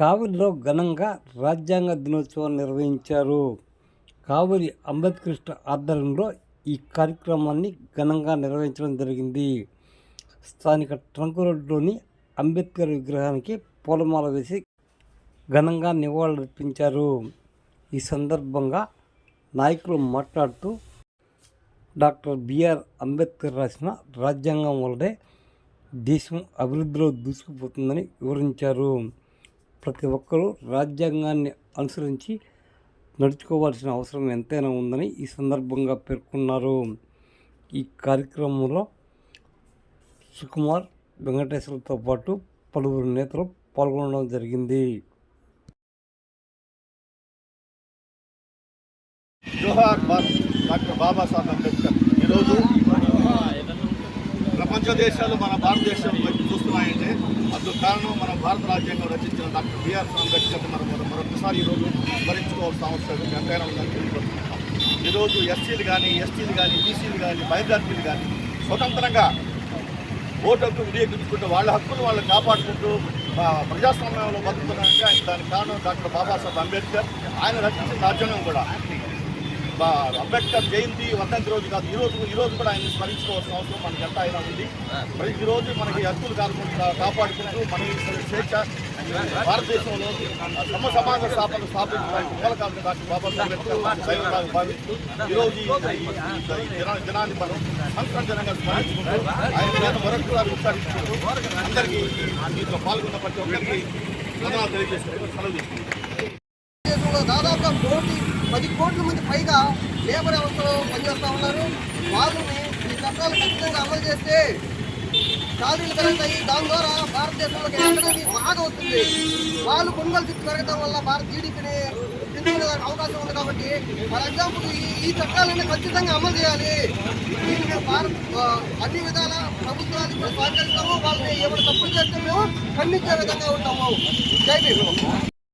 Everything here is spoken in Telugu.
కావలిలో ఘనంగా రాజ్యాంగ దినోత్సవం నిర్వహించారు. కావలి అంబేద్కృష్ణ ఆధ్వర్యంలో ఈ కార్యక్రమాన్ని ఘనంగా నిర్వహించడం జరిగింది. స్థానిక ట్రంక్ రోడ్లోని అంబేద్కర్ విగ్రహానికి పూలమాల వేసి ఘనంగా నివాళులర్పించారు. ఈ సందర్భంగా నాయకులు మాట్లాడుతూ డాక్టర్ బిఆర్ అంబేద్కర్ రాసిన రాజ్యాంగం వల్లనే దేశం అభివృద్ధిలో దూసుకుపోతుందని వివరించారు. ప్రతి ఒక్కరూ రాజ్యాంగాన్ని అనుసరించి నడుచుకోవాల్సిన అవసరం ఎంతైనా ఉందని ఈ సందర్భంగా పేర్కొన్నారు. ఈ కార్యక్రమంలో సుకుమార్ వెంకటేశ్వర్లతో పాటు పలువురు నేతలు పాల్గొనడం జరిగింది. జోహార్ డాక్టర్ బాబాసాహెబ్ అంబేద్కర్. ఈరోజు ప్రపంచ దేశాలు మన భారతదేశం వైపు చూస్తున్నాయంటే అందుకు కారణం మన భారత రాజ్యాంగం రచించిన డాక్టర్ బిఆర్ అంబేద్కర్ మనం మనం మరొకసారి ఈరోజు భరించుకోవాల్సిన అవసరం ఎంతైనా ఉందని తెలియపరుస్తున్నాం. ఈరోజు ఎస్సీలు కానీ ఎస్టీలు కానీ బీసీలు కానీ మైనార్టీలు కానీ స్వతంత్రంగా ఓటు హక్కు వినియోగించుకుంటూ వాళ్ళ హక్కులు వాళ్ళు కాపాడుకుంటూ ప్రజాస్వామ్యంలో బతుకుతున్నారంటే ఆయన దానికి కారణం డాక్టర్ బాబాసాహెబ్ అంబేద్కర్. ఆయన రచించిన రాజ్యాంగం కూడా. అంబేద్కర్ జయంతి వర్ధంతి రోజు కాదు. ఈ రోజు ఈ రోజు కూడా ఆయన స్మరించుకోవాల్సిన అవసరం మనకి ఎంత అయినా ఉంది. మరి రోజు మనకి హక్కులు కాకుండా కాపాడుకుంటూ మన స్వేచ్ఛ భారతదేశంలో సమ సమాజ స్థాపన స్థాపించడానికి మూలకాలను డాక్టర్ బాబాసాహెబ్ అంబేద్కర్ దైవంగా భావిస్తూ ఈరోజు ఈ దినాన్ని మనం సంస్కరణ స్మరించుకుంటూ ఆయన నేను మరొకసారి ఉచ్చారించుకుంటూ అందరికీ దీంట్లో పాల్గొన్న ప్రతి ఒక్కరికి వందనాలు తెలియజేసుకుంటూ సెలవు తీసుకుంటాం దేశంలో దాదాపుగా కోటి పది కోట్ల మంది పైగా లేబర్ వ్యవస్థలో పనిచేస్తూ ఉన్నారు. వాళ్ళని ఈ చట్టాలు ఖచ్చితంగా అమలు చేస్తే ఖాళీలు పెరుగుతాయి దాని ద్వారా భారతదేశంలోకి ఎక్కడికి బాగా వస్తుంది. వాళ్ళు కొనుగోలు శక్తి పెరగడం వల్ల భారత జీడిపిని పెంచుకునే అవకాశం ఉంది కాబట్టి ఫర్ ఎగ్జాంపుల్ ఈ చట్టాలన్నీ ఖచ్చితంగా అమలు చేయాలి. దీన్ని భారత్ అన్ని విధాల ప్రభుత్వానికి కూడా సహకరిస్తాము. వాళ్ళని ఎవరు తప్పులు చేస్తే మేము ఖండించే విధంగా ఉంటాము. జై